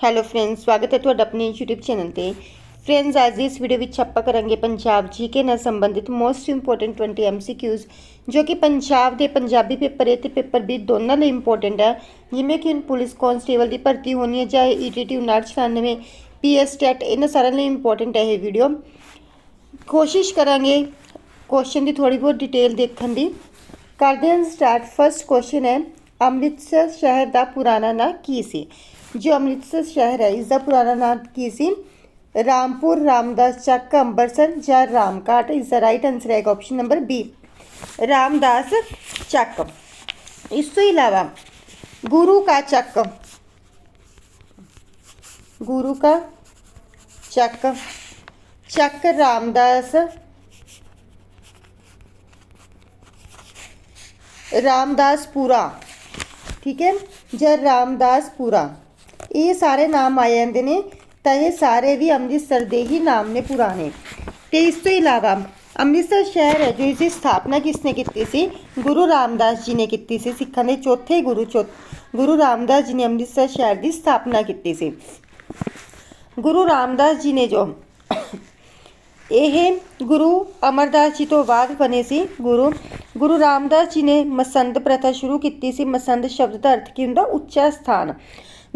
Hello friends ਸਵਾਗਤ ਹੈ ਤੁਹਾਡਾ ਆਪਣੇ YouTube ਚੈਨਲ ਤੇ। ਫਰੈਂਡਸ ਅੱਜ ਦੀ ਇਸ ਵੀਡੀਓ ਵਿੱਚ ਆਪਾਂ ਕਰਾਂਗੇ ਪੰਜਾਬ ਜੀਕੇ ਨਾਲ ਸੰਬੰਧਿਤ ਮੋਸਟ ਇੰਪੋਰਟੈਂਟ 20 MCQs ਜੋ ਕਿ ਪੰਜਾਬ ਦੇ ਪੰਜਾਬੀ ਪੇਪਰ A ਤੇ ਪੇਪਰ ਵੀ ਦੋਨਾਂ ਲਈ ਇੰਪੋਰਟੈਂਟ ਹੈ ਜਿਵੇਂ ਕਿ ਹੁਣ ਪੁਲਿਸ ਕਾਂਸਟੇਬਲ ਦੀ ਭਰਤੀ ਹੋਣੀ ਹੈ, ਚਾਹੇ E ETT 994 PS ਟੈਟ ਇਹਨਾਂ ਸਾਰਿਆਂ ਲਈ ਇੰਪੋਰਟੈਂਟ ਹੈ ਇਹ ਵੀਡੀਓ ਕੋਸ਼ਿਸ਼ ਕਰਾਂਗੇ ਕੁਐਸਚਨ ਦੀ ਥੋੜੀ ਬਹੁਤ ਡਿਟੇਲ ਦੇਖਣ ਦੀ। ਕਰਦੇ ਹਾਂ ਸਟਾਰਟ ਫਰਸਟ ਕੁਐਸਚਨ ਹੈ, ਅੰਮ੍ਰਿਤਸਰ ਸ਼ਹਿਰ ਦਾ ਪੁਰਾਣਾ ਨਾਂ ਕੀ ਸੀ? ਜੋ ਅੰਮ੍ਰਿਤਸਰ ਸ਼ਹਿਰ ਹੈ ਇਸ ਦਾ ਪੁਰਾਣਾ ਨਾਂ ਕੀ ਸੀ ਰਾਮਪੁਰ ਰਾਮਦਾਸ ਚੱਕ ਅੰਮ੍ਰਿਤਸਰ ਜਾਂ ਰਾਮਕਾਟ ਇਸ ਦਾ ਰਾਈਟ ਆਨਸਰ ਹੈ option number B Ramdas Chak ਇਸ ਤੋਂ ਇਲਾਵਾ ਗੁਰੂ का ਚੱਕ ਗੁਰੂ का ਚੱਕ ਚੱਕ ਰਾਮਦਾਸ ਰਾਮਦਾਸਪੁਰਾ ਠੀਕ ਹੈ ਜਾਂ ਰਾਮਦਾਸਪੁਰਾ ਇਹ ਸਾਰੇ ਨਾਮ ਆ ਜਾਂਦੇ ਨੇ, ਤਾਂ ਇਹ ਸਾਰੇ ਵੀ ਅੰਮ੍ਰਿਤਸਰ ਦੇ ਹੀ ਨਾਮ ਨੇ ਪੁਰਾਣੇ। ਤੇ ਇਸ ਤੋਂ ਇਲਾਵਾ ਅੰਮ੍ਰਿਤਸਰ ਸ਼ਹਿਰ ਹੈ, ਜੋ ਇਸ ਦੀ ਸਥਾਪਨਾ ਕਿਸਨੇ ਕੀਤੀ ਸੀ? ਗੁਰੂ ਰਾਮਦਾਸ ਜੀ ਨੇ ਕੀਤੀ ਸੀ, ਸਿੱਖਾਂ ਦੇ ਚੌਥੇ ਗੁਰੂ ਚੌ, ਗੁਰੂ ਰਾਮਦਾਸ ਜੀ ਨੇ ਅੰਮ੍ਰਿਤਸਰ ਸ਼ਹਿਰ ਦੀ ਸਥਾਪਨਾ ਕੀਤੀ ਸੀ। ਗੁਰੂ ਰਾਮਦਾਸ ਜੀ ਨੇ ਜੋ ਇਹ ਗੁਰੂ ਅਮਰਦਾਸ ਜੀ ਤੋਂ ਬਾਅਦ ਬਣੇ ਸੀ ਗੁਰੂ ਗੁਰੂ ਰਾਮਦਾਸ ਜੀ ਨੇ ਮਸੰਦ ਪ੍ਰਥਾ ਸ਼ੁਰੂ ਕੀਤੀ ਸੀ। ਮਸੰਦ ਸ਼ਬਦ ਦਾ ਅਰਥ ਕੀ ਹੁੰਦਾ? ਉੱਚਾ ਸਥਾਨ।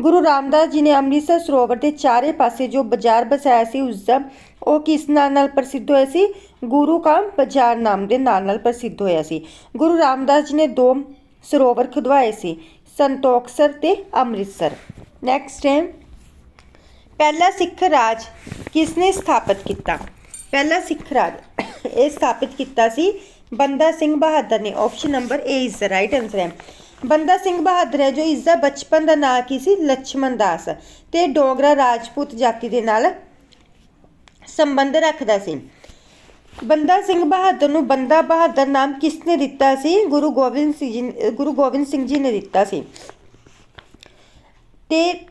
ਗੁਰੂ ਰਾਮਦਾਸ ਜੀ ਨੇ ਅੰਮ੍ਰਿਤਸਰ ਸਰੋਵਰ ਦੇ ਚਾਰੇ ਪਾਸੇ ਜੋ ਬਾਜ਼ਾਰ ਬਸਾਇਆ ਸੀ, ਉਸ ਦਾ ਉਹ ਕਿਸ ਨਾਲ ਨਾਲ ਪ੍ਰਸਿੱਧ ਹੋਇਆ ਸੀ? ਗੁਰੂ ਕਾ ਬਾਜ਼ਾਰ ਨਾਮ ਦੇ ਨਾਲ ਨਾਲ ਪ੍ਰਸਿੱਧ ਹੋਇਆ ਸੀ। ਗੁਰੂ ਰਾਮਦਾਸ ਜੀ ਨੇ ਦੋ ਸਰੋਵਰ ਖੁਦਵਾਏ ਸੀ, ਸੰਤੋਖਸਰ ਤੇ ਅੰਮ੍ਰਿਤਸਰ। ਨੈਕਸਟ ਹੈ ਪਹਿਲਾ ਸਿੱਖ ਰਾਜ ਕਿਸ ਨੇ ਸਥਾਪਿਤ ਕੀਤਾ? ਪਹਿਲਾ ਸਿੱਖ ਰਾਜ ਇਹ ਸਥਾਪਿਤ ਕੀਤਾ ਸੀ ਬੰਦਾ ਸਿੰਘ ਬਹਾਦਰ ਨੇ। Option number A is the right answer ਹੈ। ਬੰਦਾ ਸਿੰਘ ਬਹਾਦਰ ਹੈ ਜੋ ਇਸ ਦਾ ਬਚਪਨ ਦਾ ਨਾਂ ਕੀ ਸੀ? ਲక్ష్మణ ਦਾਸ। ਤੇ ਡੋਗਰਾ ਰਾਜਪੂਤ ਜਾਤੀ ਦੇ ਨਾਲ ਸੰਬੰਧ ਰੱਖਦਾ ਸੀ। ਬੰਦਾ ਸਿੰਘ ਬਹਾਦਰ ਨੂੰ ਬੰਦਾ ਬਹਾਦਰ ਨਾਮ ਕਿਸ ਨੇ ਦਿੱਤਾ ਸੀ? ਗੁਰੂ ਗੋਬਿੰਦ ਸਿੰਘ ਜੀ ਗੁਰੂ ਗੋਬਿੰਦ ਸਿੰਘ ਜੀ ਨੇ ਦਿੱਤਾ ਸੀ। ਤੇ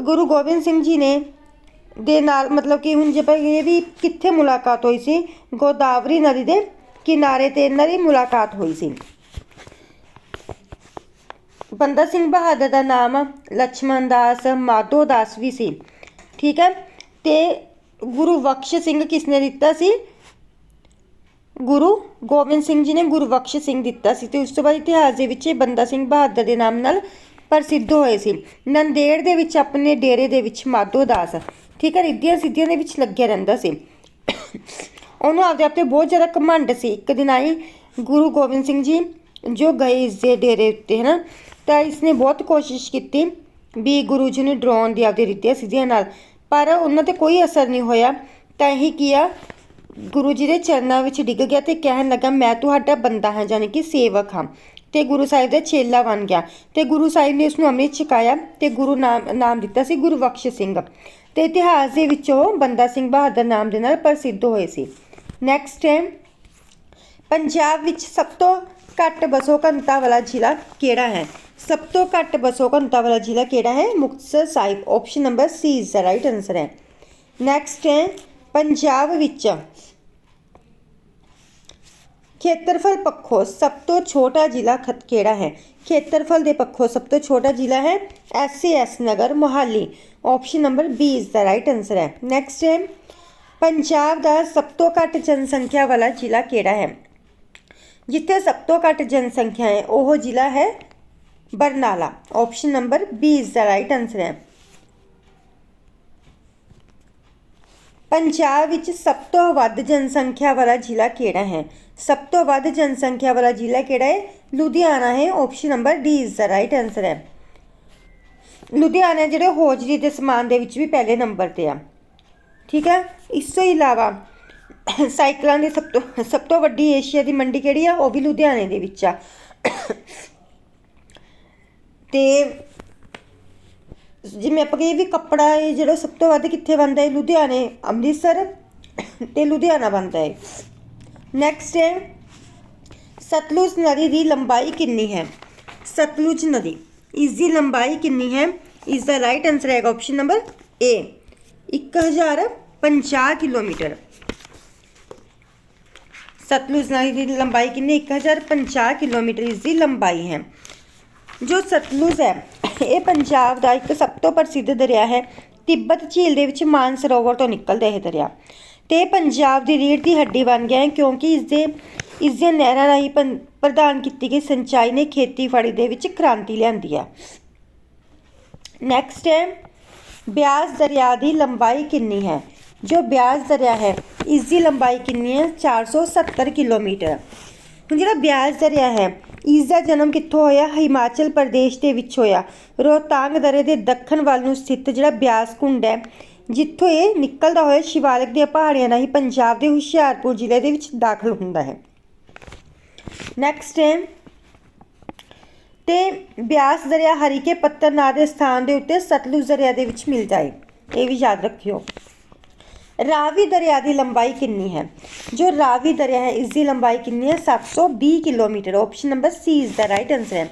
ਗੁਰੂ ਗੋਬਿੰਦ ਸਿੰਘ ਜੀ ਨੇ ਦੇ ਨਾਲ, ਮਤਲਬ ਕਿ ਹੁਣ ਜੇ ਇਹ ਵੀ ਕਿੱਥੇ ਮੁਲਾਕਾਤ ਹੋਈ ਸੀ? ਗੋਦਾਵਰੀ ਨਦੀ ਦੇ ਕਿਨਾਰੇ ਤੇ ਇਹਨਾਂ ਦੀ ਮੁਲਾਕਾਤ ਹੋਈ ਸੀ। ਬੰਦਾ ਸਿੰਘ ਬਹਾਦਰ ਦਾ ਨਾਮ ਲక్ష్మణ ਦਾਸ, ਮਾਧੋ ਦਾਸ ਵੀ ਸੀ। ਠੀਕ ਹੈ? ਤੇ ਗੁਰੂ ਬਖਸ਼ ਸਿੰਘ ਕਿਸਨੇ ਦਿੱਤਾ ਸੀ? ਗੁਰੂ ਗੋਬਿੰਦ ਸਿੰਘ ਜੀ ਨੇ ਗੁਰੂ ਬਖਸ਼ ਸਿੰਘ ਦਿੱਤਾ ਸੀ ਤੇ ਉਸ ਤੋਂ ਬਾਅਦ ਇਤਿਹਾਸ ਦੇ ਵਿੱਚ ਇਹ ਬੰਦਾ ਸਿੰਘ ਬਹਾਦਰ ਦੇ ਨਾਮ ਨਾਲ ਪ੍ਰਸਿੱਧ ਹੋਏ ਸੀ। ਨੰਦੇੜ ਦੇ ਵਿੱਚ ਆਪਣੇ ਡੇਰੇ ਦੇ ਵਿੱਚ ਮਾਧੋ ਦਾਸ। ਠੀਕ ਹੈ? ਰਿੱਧੀਆਂ ਸਿੱਧੀਆਂ ਦੇ ਵਿੱਚ ਲੱਗਿਆ ਰਹਿੰਦਾ ਸੀ। ਉਹਨੂੰ ਆਪਦੇ ਆਪ ਬਹੁਤ ਜ਼ਿਆਦਾ ਕਮੰਡ ਸੀ। ਇੱਕ ਦਿਨ ਆਈ ਗੁਰੂ ਗੋਬਿੰਦ ਸਿੰਘ ਜੀ ਜੋ ਗਏ ਇਸ ਦੇ ਡੇਰੇ ਉੱਤੇ ਹੈ ਨਾ ਤਾਂ ਇਸਨੇ ਬਹੁਤ ਕੋਸ਼ਿਸ਼ ਕੀਤੀ ਵੀ ਗੁਰੂ ਜੀ ਨੂੰ ਡਰਾਉਣ ਦੀ ਆਪਦੇ ਰਿੱਧੀਆਂ ਸਿੱਧੀਆਂ ਨਾਲ। ਪਰ ਉਹਨਾਂ ਤੇ ਕੋਈ ਅਸਰ ਨਹੀਂ ਹੋਇਆ। ਤਾਂ ਇਹੀ ਕੀਆ, ਗੁਰੂ ਜੀ ਦੇ ਚਰਨਾਂ ਵਿੱਚ ਡਿੱਗ ਗਿਆ ਤੇ ਕਹਿਣ ਲੱਗਾ, ਮੈਂ ਤੁਹਾਡਾ ਬੰਦਾ ਹਾਂ ਯਾਨੀ ਕਿ ਸੇਵਕ ਹਾਂ। ਤੇ ਗੁਰੂ ਸਾਹਿਬ ਦਾ ਚੇਲਾ ਬਣ ਗਿਆ। ਤੇ ਗੁਰੂ ਸਾਹਿਬ ਨੇ ਉਸ ਨੂੰ ਅੰਮ੍ਰਿਤ ਛਕਾਇਆ ਤੇ ਗੁਰੂ ਨਾਮ ਨਾਮ ਦਿੱਤਾ ਸੀ ਗੁਰੂ ਬਖਸ਼ ਸਿੰਘ। ਤੇ ਇਤਿਹਾਸ ਦੇ ਵਿੱਚ ਉਹ ਬੰਦਾ ਸਿੰਘ ਬਹਾਦਰ ਨਾਮ ਦੇ ਨਾਲ ਪ੍ਰਸਿੱਧ ਹੋਏ ਸੀ। ਨੈਕਸਟ ਹੈ ਪੰਜਾਬ ਵਿੱਚ ਸਭ ਤੋਂ ਘੱਟ ਬਸੋ ਘੰਟਾ ਵਾਲਾ ਜ਼ਿਲ੍ਹਾ ਕਿਹੜਾ ਹੈ ਸਭ ਤੋਂ ਘੱਟ ਬਸੋ ਘੰਟਾ ਵਾਲਾ ਜ਼ਿਲ੍ਹਾ ਕਿਹੜਾ ਹੈ Muktsar Sahib option number C is the right answer ਹੈ ਨੈਕਸਟ ਹੈ ਪੰਜਾਬ ਵਿੱਚ ਖੇਤਰਫਲ ਪੱਖੋਂ ਸਭ ਤੋਂ ਛੋਟਾ ਜ਼ਿਲ੍ਹਾ ਖਤ ਕਿਹੜਾ ਹੈ ਖੇਤਰਫਲ ਦੇ ਪੱਖੋਂ ਸਭ ਤੋਂ ਛੋਟਾ ਜ਼ਿਲ੍ਹਾ ਹੈ S Nagar Mohali option number B is the right answer ਹੈ ਨੈਕਸਟ ਹੈ ਪੰਜਾਬ ਦਾ ਸਭ ਤੋਂ ਘੱਟ ਜਨਸੰਖਿਆ ਵਾਲਾ ਜ਼ਿਲ੍ਹਾ ਕਿਹੜਾ ਹੈ ਜਿੱਥੇ ਸਭ ਤੋਂ ਘੱਟ ਜਨਸੰਖਿਆ ਹੈ, ਉਹ ਜ਼ਿਲ੍ਹਾ ਹੈ Barnala. Option number B is the right answer ਹੈ। ਪੰਜਾਬ ਵਿੱਚ ਸਭ ਤੋਂ ਵੱਧ ਜਨਸੰਖਿਆ ਵਾਲਾ ਜ਼ਿਲ੍ਹਾ ਕਿਹੜਾ ਹੈ? ਸਭ ਤੋਂ ਵੱਧ ਜਨਸੰਖਿਆ ਵਾਲਾ ਜ਼ਿਲ੍ਹਾ ਕਿਹੜਾ ਹੈ? ਲੁਧਿਆਣਾ ਹੈ। Option number D is the right answer ਹੈ। ਲੁਧਿਆਣਾ ਜਿਹੜੇ ਹੋਜਰੀ ਦੇ ਸਮਾਨ ਦੇ ਵਿੱਚ ਵੀ ਪਹਿਲੇ ਨੰਬਰ ਤੇ ਆ। ਠੀਕ ਹੈ? ਇਸ ਤੋਂ ਇਲਾਵਾ ਸਾਈਕਲਾਂ ਦੀ ਸਭ ਤੋਂ ਸਭ ਤੋਂ ਵੱਡੀ ਏਸ਼ੀਆ ਦੀ ਮੰਡੀ ਕਿਹੜੀ ਆ? ਉਹ ਵੀ ਲੁਧਿਆਣੇ ਦੇ ਵਿੱਚ ਆ। ਤੇ ਜਿਵੇਂ ਆਪਾਂ ਕਹੀਏ ਵੀ ਕੱਪੜਾ ਇਹ ਜਿਹੜਾ ਸਭ ਤੋਂ ਵੱਧ ਕਿੱਥੇ ਬਣਦਾ ਹੈ? ਲੁਧਿਆਣੇ, ਅੰਮ੍ਰਿਤਸਰ ਤੇ ਲੁਧਿਆਣਾ ਬਣਦਾ ਹੈ। ਨੈਕਸਟ ਹੈ, ਸਤਲੁਜ ਨਦੀ ਦੀ ਲੰਬਾਈ ਕਿੰਨੀ ਹੈ? ਸਤਲੁਜ ਨਦੀ ਇਸ ਦੀ ਲੰਬਾਈ ਕਿੰਨੀ ਹੈ? ਇਸ ਦਾ ਰਾਈਟ ਆਨਸਰ ਹੈ option number A 1050 kilometre. Sutlej ਨਦੀ ਦੀ ਲੰਬਾਈ ਕਿੰਨੀ? 1050 ਕਿਲੋਮੀਟਰ ਇਸ ਦੀ ਲੰਬਾਈ ਹੈ। ਜੋ ਸਤਲੁਜ ਹੈ, ਇਹ ਪੰਜਾਬ ਦਾ ਇੱਕ ਸਭ ਤੋਂ ਪ੍ਰਸਿੱਧ ਦਰਿਆ ਹੈ। ਤਿੱਬਤ ਝੀਲ ਦੇ ਵਿੱਚ ਮਾਨ ਸਰੋਵਰ ਤੋਂ ਨਿਕਲਦਾ ਇਹ ਦਰਿਆ। ਤੇ ਇਹ ਪੰਜਾਬ ਦੀ ਰੀੜ੍ਹ ਦੀ ਹੱਡੀ ਬਣ ਗਿਆ ਹੈ ਕਿਉਂਕਿ ਇਸ ਦੇ ਇਸ ਦੇ ਨਹਿਰਾਂ ਰਾਹੀਂ ਪੰ- ਪ੍ਰਦਾਨ ਕੀਤੀ ਗਈ ਸਿੰਚਾਈ ਨੇ ਖੇਤੀਬਾੜੀ ਦੇ ਵਿੱਚ ਕ੍ਰਾਂਤੀ ਲਿਆਂਦੀ ਹੈ। ਨੈਕਸਟ ਹੈ, ਬਿਆਸ ਦਰਿਆ ਦੀ ਲੰਬਾਈ ਕਿੰਨੀ ਹੈ? ਜੋ ਬਿਆਸ ਦਰਿਆ ਹੈ, ਇਸ ਦੀ ਲੰਬਾਈ ਕਿੰਨੀ ਹੈ? 470 ਕਿਲੋਮੀਟਰ। ਹੁਣ ਜਿਹੜਾ ਬਿਆਸ ਦਰਿਆ ਹੈ, ਇਸ ਦਾ ਜਨਮ ਕਿੱਥੋਂ ਹੋਇਆ? ਹਿਮਾਚਲ ਪ੍ਰਦੇਸ਼ ਦੇ ਵਿੱਚ ਹੋਇਆ। ਰੋਹਤਾਂਗ ਦਰੇ ਦੇ ਦੱਖਣ ਵੱਲ ਨੂੰ ਸਥਿਤ ਜਿਹੜਾ ਬਿਆਸ ਕੁੰਡ ਹੈ, ਜਿੱਥੋਂ ਇਹ ਨਿਕਲਦਾ ਹੋਇਆ ਸ਼ਿਵਾਲਿਕ ਦੀਆਂ ਪਹਾੜੀਆਂ ਰਾਹੀਂ ਪੰਜਾਬ ਦੇ ਹੁਸ਼ਿਆਰਪੁਰ ਜ਼ਿਲ੍ਹੇ ਦੇ ਵਿੱਚ ਦਾਖਲ ਹੁੰਦਾ ਹੈ। ਨੈਕਸਟ ਹੈ। ਤੇ ਬਿਆਸ ਦਰਿਆ ਹਰੀਕੇ ਪੱਤਰ ਨਾਂ ਦੇ ਸਥਾਨ ਦੇ ਉੱਤੇ ਸਤਲੁਜ ਦਰਿਆ ਦੇ ਵਿੱਚ ਮਿਲ ਜਾਏ ਇਹ ਵੀ ਯਾਦ ਰੱਖਿਓ। ਰਾਵੀ ਦਰਿਆ ਦੀ ਲੰਬਾਈ ਕਿੰਨੀ ਹੈ? ਜੋ ਰਾਵੀ ਦਰਿਆ ਹੈ, ਇਸ ਦੀ ਲੰਬਾਈ ਕਿੰਨੀ ਹੈ? 720 kilometre. Option number C is the right answer ਹੈ।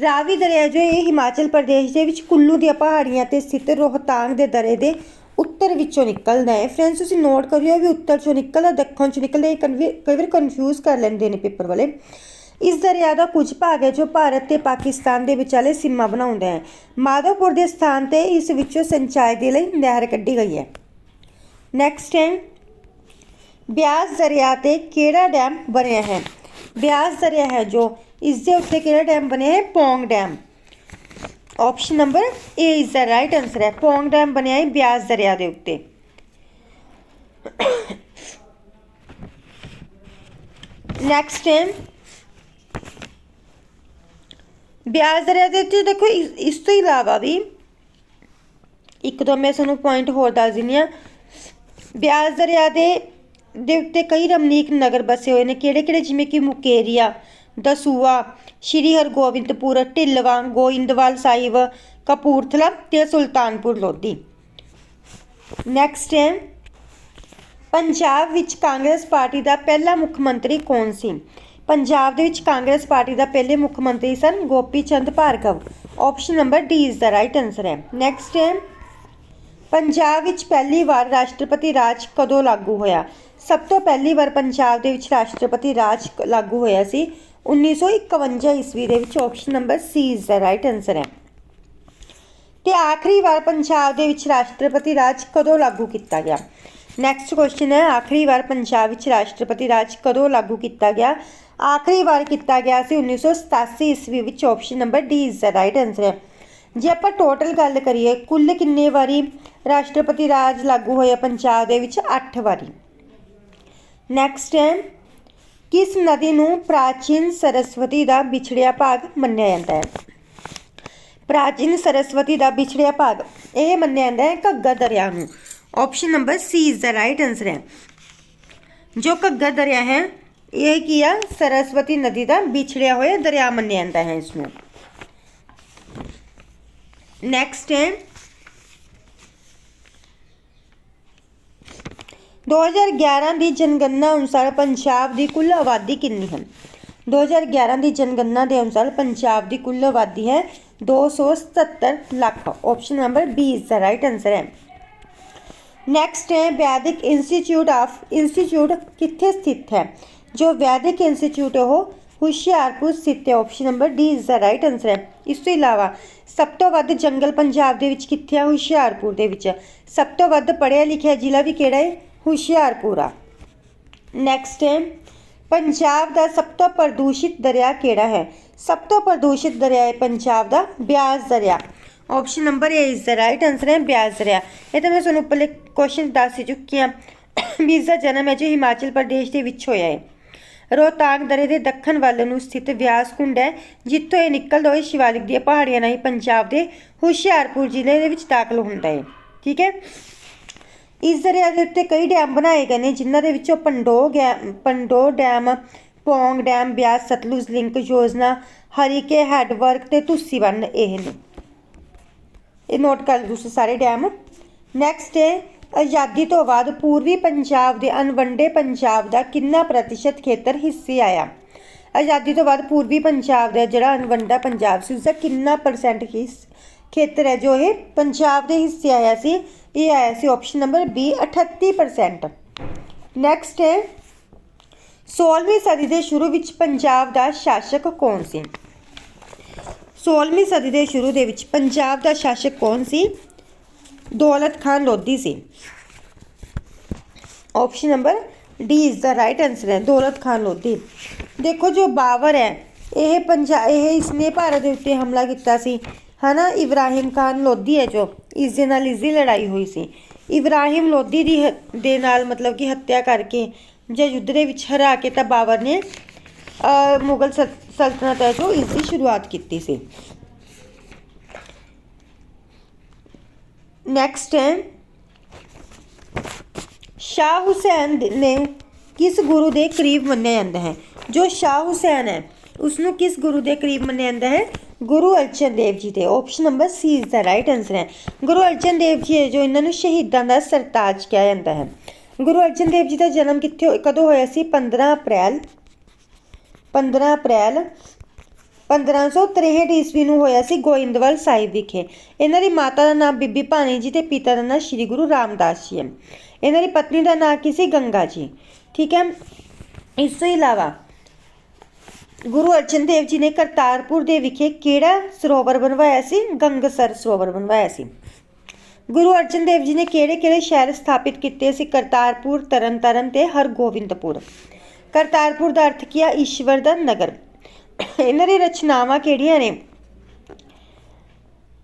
ਰਾਵੀ ਦਰਿਆ ਜੋ ਇਹ ਹਿਮਾਚਲ ਪ੍ਰਦੇਸ਼ ਦੇ ਵਿੱਚ ਕੁੱਲੂ ਦੀਆਂ ਪਹਾੜੀਆਂ ਤੇ ਸਥਿਤ ਰੋਹਤਾਂਗ ਦੇ ਦਰੇ ਦੇ ਉੱਤਰ ਵਿੱਚੋਂ ਨਿਕਲਦਾ ਹੈ। ਫਰੈਂਡਸ ਤੁਸੀਂ ਨੋਟ ਕਰਿਓ ਵੀ ਉੱਤਰ ਚੋਂ ਨਿਕਲਦਾ, ਦੱਖਣ ਚੋਂ ਨਿਕਲਦਾ, ਇਹ ਕਨਵੀ- ਕਈ ਵਾਰ ਕਨਫਿਊਜ਼ ਕਰ ਲੈਂਦੇ ਨੇ ਪੇਪਰ ਵਾਲੇ। ਇਸ ਦਰਿਆ ਦਾ ਕੁਝ ਭਾਗ ਹੈ, ਜੋ ਭਾਰਤ ਤੇ ਪਾਕਿਸਤਾਨ ਦੇ ਵਿਚਾਲੇ ਸੀਮਾ ਬਣਾਉਂਦਾ ਹੈ। ਮਾਧੋਪੁਰ ਦੇ ਸਥਾਨ ਤੇ ਇਸ ਵਿੱਚੋਂ ਸਿੰਚਾਈ ਦੇ ਲਈ ਨਹਿਰ ਕੱਢੀ ਗਈ ਹੈ। ਨੈਕਸਟ ਹੈ। ਬਿਆਸ ਦਰਿਆ ਤੇ ਕਿਹੜਾ ਡੈਮ ਬਣਿਆ ਹੈ? ਬਿਆਸ ਦਰਿਆ ਹੈ ਜੋ ਇਸ ਦੇ ਉੱਤੇ ਕਿਹੜਾ ਡੈਮ ਬਣਿਆ ਹੈ? Pong dam. Option number A is the right answer ਹੈ। ਪੌਂਗ ਡੈਮ ਬਣਿਆ ਹੈ ਬਿਆਸ ਦਰਿਆ ਦੇ ਉੱਤੇ। ਨੈਕਸਟ ਹੈ। ਬਿਆਸ ਦਰਿਆ ਦੇ ਉੱਤੇ ਦੇਖੋ, ਇਸ ਇਸ ਤੋਂ ਇਲਾਵਾ ਵੀ ਇੱਕ ਦੋ ਮੈਂ ਤੁਹਾਨੂੰ ਪੁਆਇੰਟ ਹੋਰ ਦੱਸ ਦਿੰਦੀ ਹਾਂ। ਬਿਆਸ ਦਰਿਆ ਦੇ ਦੇ ਉੱਤੇ ਕਈ ਰਮਨੀਕ ਨਗਰ ਬਸੇ ਹੋਏ ਨੇ। ਕਿਹੜੇ ਕਿਹੜੇ? ਜਿਵੇਂ ਕਿ ਮੁਕੇਰੀਆ, ਦਸੂਆ, ਸ਼੍ਰੀ ਹਰਗੋਬਿੰਦਪੁਰ, ਢਿੱਲਵਾਂ, ਗੋਇੰਦਵਾਲ ਸਾਹਿਬ, ਕਪੂਰਥਲਾ ਤੇ ਸੁਲਤਾਨਪੁਰ ਲੋਧੀ। ਨੈਕਸਟ ਹੈ। ਪੰਜਾਬ ਵਿੱਚ ਕਾਂਗਰਸ ਪਾਰਟੀ ਦਾ ਪਹਿਲਾ ਮੁੱਖ ਮੰਤਰੀ ਕੌਣ ਸੀ? ਪੰਜਾਬ ਦੇ ਵਿੱਚ ਕਾਂਗਰਸ ਪਾਰਟੀ ਦਾ ਪਹਿਲੇ ਮੁੱਖ ਮੰਤਰੀ ਸਨ Gopi Chand Bhargav. Option number D is the right answer ਹੈ। ਨੈਕਸਟ ਹੈ। ਪੰਜਾਬ ਵਿੱਚ ਪਹਿਲੀ ਵਾਰ ਰਾਸ਼ਟਰਪਤੀ ਰਾਜ ਕਦੋਂ ਲਾਗੂ ਹੋਇਆ? ਸਭ ਤੋਂ ਪਹਿਲੀ ਵਾਰ ਪੰਜਾਬ ਦੇ ਵਿੱਚ ਰਾਸ਼ਟਰਪਤੀ ਰਾਜ ਲਾਗੂ ਹੋਇਆ ਸੀ। 1951 ਈਸਵੀ ਦੇ ਵਿੱਚ option number C is the right answer ਹੈ। ਤੇ ਆਖਰੀ ਵਾਰ ਪੰਜਾਬ ਦੇ ਵਿੱਚ ਰਾਸ਼ਟਰਪਤੀ ਰਾਜ ਕਦੋਂ ਲਾਗੂ ਕੀਤਾ ਗਿਆ? ਨੈਕਸਟ ਕੁਐਸਚਨ ਹੈ, ਆਖਰੀ ਵਾਰ ਪੰਜਾਬ ਵਿੱਚ ਰਾਸ਼ਟਰਪਤੀ ਰਾਜ ਕਦੋਂ ਲਾਗੂ ਕੀਤਾ ਗਿਆ? ਆਖਰੀ ਵਾਰ ਕੀਤਾ ਗਿਆ ਸੀ 1987 ਈਸਵੀ ਵਿੱਚ option number D is the right answer ਹੈ। ਜੇ ਆਪਾਂ ਟੋਟਲ ਗੱਲ ਕਰੀਏ, ਕੁੱਲ ਕਿੰਨੇ ਵਾਰੀ ਰਾਸ਼ਟਰਪਤੀ ਰਾਜ ਲਾਗੂ ਹੋਇਆ ਪੰਜਾਬ ਦੇ ਵਿੱਚ? 8 ਵਾਰੀ। ਨੈਕਸਟ ਹੈ, ਕਿਸ ਨਦੀ ਨੂੰ ਪ੍ਰਾਚੀਨ ਸਰਸਵਤੀ ਦਾ ਵਿਛੜਿਆ ਭਾਗ ਮੰਨਿਆ ਜਾਂਦਾ ਹੈ? ਪ੍ਰਾਚੀਨ ਸਰਸਵਤੀ ਦਾ ਵਿਛੜਿਆ ਭਾਗ, ਇਹ ਮੰਨਿਆ ਜਾਂਦਾ ਹੈ ਘੱਗਾ ਦਰਿਆ ਨੂੰ। Option number C is the right answer ਹੈ। ਜੋ ਘੱਗਾ ਦਰਿਆ ਹੈ, ਇਹ ਕੀ ਆ? ਸਰਸਵਤੀ ਨਦੀ ਦਾ ਵਿਛੜਿਆ ਹੋਇਆ ਦਰਿਆ ਮੰਨਿਆ ਜਾਂਦਾ ਹੈ ਇਸ ਨੂੰ। ਨੈਕਸਟ ਹੈ 2011 ਦੀ ਜਨਗਣਨਾ ਅਨੁਸਾਰ ਪੰਜਾਬ ਦੀ ਕੁੱਲ ਆਬਾਦੀ ਕਿੰਨੀ ਹੈ 2011 ਦੀ ਜਨਗਣਨਾ ਦੇ ਅਨੁਸਾਰ ਪੰਜਾਬ ਦੀ ਕੁੱਲ ਆਬਾਦੀ ਹੈ 277 lakh option number B is the right answer ਹੈ ਨੈਕਸਟ ਹੈ ਵੈਦਿਕ ਇੰਸਟੀਚਿਊਟ ਆਫ ਇੰਸਟੀਚਿਊਟ ਕਿੱਥੇ ਸਥਿਤ ਹੈ ਜੋ ਵੈਦਿਕ ਇੰਸਟੀਚਿਊਟ ਉਹ ਹੁਸ਼ਿਆਰਪੁਰ ਸਥਿਤ ਹੈ option number D is the right answer ਹੈ ਇਸ ਤੋਂ ਇਲਾਵਾ ਸਭ ਤੋਂ ਵੱਧ ਜੰਗਲ ਪੰਜਾਬ ਦੇ ਵਿੱਚ ਕਿੱਥੇ ਆ? ਹੁਸ਼ਿਆਰਪੁਰ ਦੇ ਵਿੱਚ। ਸਭ ਤੋਂ ਵੱਧ ਪੜ੍ਹਿਆ ਲਿਖਿਆ ਜ਼ਿਲ੍ਹਾ ਵੀ ਕਿਹੜਾ ਹੈ? ਹੁਸ਼ਿਆਰਪੁਰ ਆ। ਨੈਕਸਟ ਹੈ। ਪੰਜਾਬ ਦਾ ਸਭ ਤੋਂ ਪ੍ਰਦੂਸ਼ਿਤ ਦਰਿਆ ਕਿਹੜਾ ਹੈ? ਸਭ ਤੋਂ ਪ੍ਰਦੂਸ਼ਿਤ ਦਰਿਆ ਹੈ ਪੰਜਾਬ ਦਾ ਬਿਆਸ ਦਰਿਆ। Option number A is the right answer ਹੈ ਬਿਆਸ ਦਰਿਆ। ਇਹ ਤਾਂ ਮੈਂ ਤੁਹਾਨੂੰ ਉੱਪਰਲੇ ਕੁਐਸਚਨ ਦੱਸ ਚੁੱਕੀ ਹਾਂ। ਵੀ ਇਸ ਦਾ ਜਨਮ ਹੈ ਜੋ ਹਿਮਾਚਲ ਪ੍ਰਦੇਸ਼ ਦੇ ਵਿੱਚ ਹੋਇਆ ਹੈ। ਰੋਹਤਾਂਗ ਦਰੇ ਦੇ ਦੱਖਣ ਵੱਲ ਨੂੰ ਸਥਿਤ ਵਿਆਸ ਕੁੰਡ ਹੈ, ਜਿੱਥੋਂ ਇਹ ਨਿਕਲਦਾ ਹੋਏ ਸ਼ਿਵਾਲਿਕ ਦੀਆਂ ਪਹਾੜੀਆਂ ਰਾਹੀਂ ਪੰਜਾਬ ਦੇ ਹੁਸ਼ਿਆਰਪੁਰ ਜ਼ਿਲ੍ਹੇ ਦੇ ਵਿੱਚ ਦਾਖਲ ਹੁੰਦਾ ਹੈ। ਠੀਕ ਹੈ? ਇਸ ਦਰਿਆ ਦੇ ਉੱਤੇ ਕਈ ਡੈਮ ਬਣਾਏ ਗਏ ਨੇ, ਜਿਨ੍ਹਾਂ ਦੇ ਵਿੱਚੋਂ ਪੰਡੋ ਗੈ- Pandoh dam, Pong dam, Beas, Sutlej link, ਯੋਜਨਾ, ਹਰੀਕੇ, ਹੈਡਵਰਕ ਤੇ ਤੁਸੀ ਬੰਨ ਇਹ ਨੇ। ਇਹ ਨੋਟ ਕਰ ਲਓ ਤੁਸੀਂ ਸਾਰੇ ਡੈਮ। ਨੈਕਸਟ ਹੈ ਆਜ਼ਾਦੀ ਤੋਂ ਬਾਅਦ ਪੂਰਬੀ ਪੰਜਾਬ ਦੇ ਅਣਵੰਡੇ ਪੰਜਾਬ ਦਾ ਕਿੰਨਾ ਪ੍ਰਤੀਸ਼ਤ ਖੇਤਰ ਹਿੱਸੇ ਆਇਆ? ਆਜ਼ਾਦੀ ਤੋਂ ਬਾਅਦ ਪੂਰਬੀ ਪੰਜਾਬ ਦਾ ਜਿਹੜਾ ਅਣਵੰਡਾ ਪੰਜਾਬ ਸੀ, ਉਸਦਾ ਕਿੰਨਾ ਪਰਸੈਂਟ ਹਿੱਸ ਖੇਤਰ ਹੈ? ਜੋ ਇਹ ਪੰਜਾਬ ਦੇ ਹਿੱਸੇ ਆਇਆ ਸੀ, ਇਹ ਆਇਆ ਸੀ ਆਪਸ਼ਨ ਨੰਬਰ ਬੀ 38% ਨੈਕਸਟ ਹੈ 16ਵੀਂ ਸਦੀ ਦੇ ਸ਼ੁਰੂ ਵਿੱਚ ਪੰਜਾਬ ਦਾ ਸ਼ਾਸਕ ਕੌਣ ਸੀ? 16ਵੀਂ ਸਦੀ ਦੇ ਸ਼ੁਰੂ ਦੇ ਵਿੱਚ ਪੰਜਾਬ ਦਾ ਸ਼ਾਸਕ ਕੌਣ ਸੀ? ਦੌਲਤ ਖਾਨ ਲੋਧੀ ਸੀ। Option number D is the right answer ਹੈ ਦੌਲਤ ਖਾਨ ਲੋਧੀ। ਦੇਖੋ ਜੋ ਬਾਵਰ ਹੈ ਇਹ ਪੰਜਾ ਇਹ ਇਸਨੇ ਭਾਰਤ ਦੇ ਉੱਤੇ ਹਮਲਾ ਕੀਤਾ ਸੀ। ਹਨਾ ਇਬਰਾਹਿਮ ਖਾਨ ਲੋਧੀ ਹੈ ਜੋ ਇਸ ਦੇ ਨਾਲ ਇਸ ਦੀ ਲੜਾਈ ਹੋਈ ਸੀ। ਇਬਰਾਹਿਮ ਲੋਧੀ ਦੀ ਦੇ ਨਾਲ ਮਤਲਬ ਕਿ ਹੱਤਿਆ ਕਰਕੇ ਜਾਂ ਯੁੱਧ ਦੇ ਵਿੱਚ ਹਰਾ ਕੇ ਤਾਂ ਬਾਬਰ ਨੇ ਅ, ਮੁਗਲ ਸਲ- ਸਲਤਨਤ ਹੈ ਜੋ ਇਸ ਦੀ ਸ਼ੁਰੂਆਤ ਕੀਤੀ ਸੀ। ਨੈਕਸਟ ਹੈ। ਸ਼ਾਹ ਹੁਸੈਨ ਨੇ ਕਿਸ ਗੁਰੂ ਦੇ ਕਰੀਬ ਮੰਨਿਆ ਜਾਂਦਾ ਹੈ? ਜੋ ਸ਼ਾਹ ਹੁਸੈਨ ਹੈ ਉਸ ਨੂੰ ਕਿਸ ਗੁਰੂ ਦੇ ਕਰੀਬ ਮੰਨਿਆ ਜਾਂਦਾ ਹੈ? ਗੁਰੂ ਅਰਜਨ ਦੇਵ ਜੀ ਦੇ। Option number C is the right answer ਹੈ। ਗੁਰੂ ਅਰਜਨ ਦੇਵ ਜੀ ਜੋ ਇਹਨਾਂ ਨੂੰ ਸ਼ਹੀਦਾਂ ਦਾ ਸਰਤਾਜ ਕਿਹਾ ਜਾਂਦਾ ਹੈ। ਗੁਰੂ ਅਰਜਨ ਦੇਵ ਜੀ ਦਾ ਜਨਮ ਕਿੱਥੇ ਕਦੋਂ ਹੋਇਆ ਸੀ? 15 ਅਪ੍ਰੈਲ 15 ਅਪ੍ਰੈਲ 1563 ਈਸਵੀ ਨੂੰ ਹੋਇਆ ਸੀ ਗੋਇੰਦਵਾਲ ਸਾਹਿਬ ਵਿਖੇ। ਇਹਨਾਂ ਦੀ ਮਾਤਾ ਦਾ ਨਾਮ ਬੀਬੀ ਭਾਨੀ ਜੀ ਤੇ ਪਿਤਾ ਦਾ ਨਾਮ ਸ੍ਰੀ ਗੁਰੂ ਰਾਮਦਾਸ ਜੀ ਹੈ ਇਹਨਾਂ ਦੀ ਪਤਨੀ ਦਾ ਨਾਮ ਕੀ ਸੀ? ਗੰਗਾ ਜੀ। ਠੀਕ ਹੈ। ਇਸ ਤੋਂ ਇਲਾਵਾ ਗੁਰੂ ਅਰਜਨ ਦੇਵ ਜੀ ਨੇ ਕਰਤਾਰਪੁਰ ਦੇ ਵਿਖੇ ਕਿਹੜਾ ਸਰੋਵਰ ਬਣਵਾਇਆ ਸੀ? ਗੰਗਸਰ ਸਰੋਵਰ ਬਣਵਾਇਆ ਸੀ। ਗੁਰੂ ਅਰਜਨ ਦੇਵ ਜੀ ਨੇ ਕਿਹੜੇ ਕਿਹੜੇ ਸ਼ਹਿਰ ਸਥਾਪਿਤ ਕੀਤੇ ਸੀ? ਕਰਤਾਰਪੁਰ, ਤਰਨਤਾਰਨ ਤੇ ਹਰਗੋਬਿੰਦਪੁਰ। ਕਰਤਾਰਪੁਰ ਦਾ ਅਰਥ ਕੀ ਆ? ਈਸ਼ਵਰ ਦਾ ਨਗਰ। ਇਹਨਾਂ ਦੀ ਰਚਨਾਵਾਂ ਕਿਹੜੀਆਂ ਨੇ?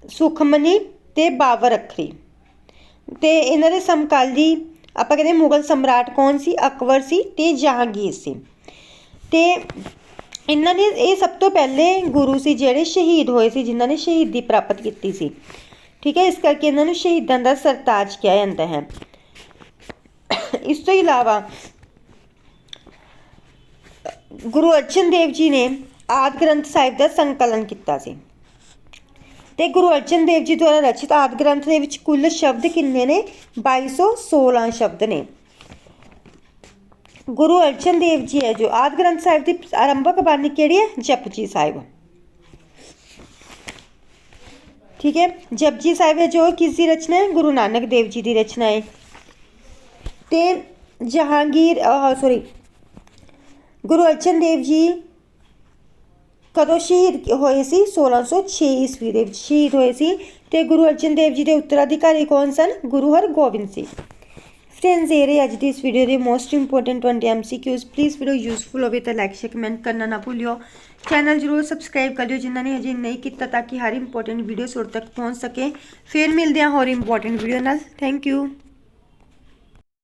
ਸੁਖਮਨੀ ਤੇ ਬਾਵਰ ਅੱਖਰੀ। ਤੇ ਇਹਨਾਂ ਦੇ ਸਮਕਾਲੀ ਆਪਾਂ ਕਹਿੰਦੇ ਮੁਗਲ ਸਮਰਾਟ ਕੌਣ ਸੀ? ਅਕਬਰ ਸੀ ਤੇ ਜਹਾਂਗੀਰ ਸੀ। ਤੇ ਇਹਨਾਂ ਨੇ ਇਹ ਸਭ ਤੋਂ ਪਹਿਲੇ ਗੁਰੂ ਸੀ ਜਿਹੜੇ ਸ਼ਹੀਦ ਹੋਏ ਸੀ, ਜਿਨ੍ਹਾਂ ਨੇ ਸ਼ਹੀਦੀ ਪ੍ਰਾਪਤ ਕੀਤੀ ਸੀ। ਠੀਕ ਹੈ, ਇਸ ਕਰਕੇ ਇਹਨਾਂ ਨੂੰ ਸ਼ਹੀਦਾਂ ਦਾ ਸਰਤਾਜ ਕਿਹਾ ਜਾਂਦਾ ਹੈ। ਇਸ ਤੋਂ ਇਲਾਵਾ ਗੁਰੂ ਅਰਜਨ ਦੇਵ ਜੀ ਨੇ ਆਦਿ ਗ੍ਰੰਥ ਸਾਹਿਬ ਦਾ ਸੰਕਲਨ ਕੀਤਾ ਸੀ। ਤੇ ਗੁਰੂ ਅਰਜਨ ਦੇਵ ਜੀ ਦੁਆਰਾ ਰਚਿਤ ਆਦਿ ਗ੍ਰੰਥ ਦੇ ਵਿੱਚ ਕੁੱਲ ਸ਼ਬਦ ਕਿੰਨੇ ਨੇ? 2216 ਸ਼ਬਦ ਨੇ। ਗੁਰੂ ਅਰਜਨ ਦੇਵ ਜੀ ਹੈ ਜੋ ਆਦਿ ਗ੍ਰੰਥ ਸਾਹਿਬ ਦੀ ਆਰੰਭਕ ਬਾਣੀ ਕਿਹੜੀ ਹੈ? ਜਪਜੀ ਸਾਹਿਬ। ਠੀਕ ਹੈ? ਜਪਜੀ ਸਾਹਿਬ ਹੈ ਜੋ ਕਿਸ ਦੀ ਰਚਨਾ ਹੈ? ਗੁਰੂ ਨਾਨਕ ਦੇਵ ਜੀ ਦੀ ਰਚਨਾ ਹੈ। ਤੇ ਜਹਾਂਗੀਰ ਸੌਰੀ ਗੁਰੂ ਅਰਜਨ ਦੇਵ ਜੀ ਕਦੋਂ ਸ਼ਹੀਦ ਹੋਏ ਸੀ? 1606 ਈਸਵੀ ਦੇ ਵਿੱਚ ਸ਼ਹੀਦ ਹੋਏ ਸੀ ਤੇ ਗੁਰੂ ਅਰਜਨ ਦੇਵ ਜੀ ਦੇ ਉੱਤਰਾਧਿਕਾਰੀ ਕੌਣ ਸਨ? ਗੁਰੂ ਹਰਗੋਬਿੰਦ ਸਿੰਘ ਫਰੈਂਡਸ ਇਹ ਰਹੇ ਅੱਜ ਦੀ ਇਸ ਵੀਡੀਓ ਦੇ most important 20 MCQs please video useful ਹੋਵੇ ਤਾਂ ਲਾਈਕ ਸ਼ੇਅਰ ਕਮੈਂਟ ਕਰਨਾ ਨਾ ਭੁੱਲਿਓ। ਚੈਨਲ ਜਰੂਰ ਸਬਸਕ੍ਰਾਈਬ ਕਰ ਲਿਓ ਜਿਨ੍ਹਾਂ ਨੇ ਅਜੇ ਨਹੀਂ ਕੀਤਾ ਤਾਂ ਕਿ ਹਰ ਇੰਪੋਰਟੈਂਟ ਵੀਡੀਓ ਤੁਹਾਡੇ ਤੱਕ ਪਹੁੰਚ ਸਕੇ। ਫਿਰ ਮਿਲਦੇ ਹਾਂ ਹੋਰ ਇੰਪੋਰਟੈਂਟ ਵੀਡੀਓ ਨਾਲ। Thank you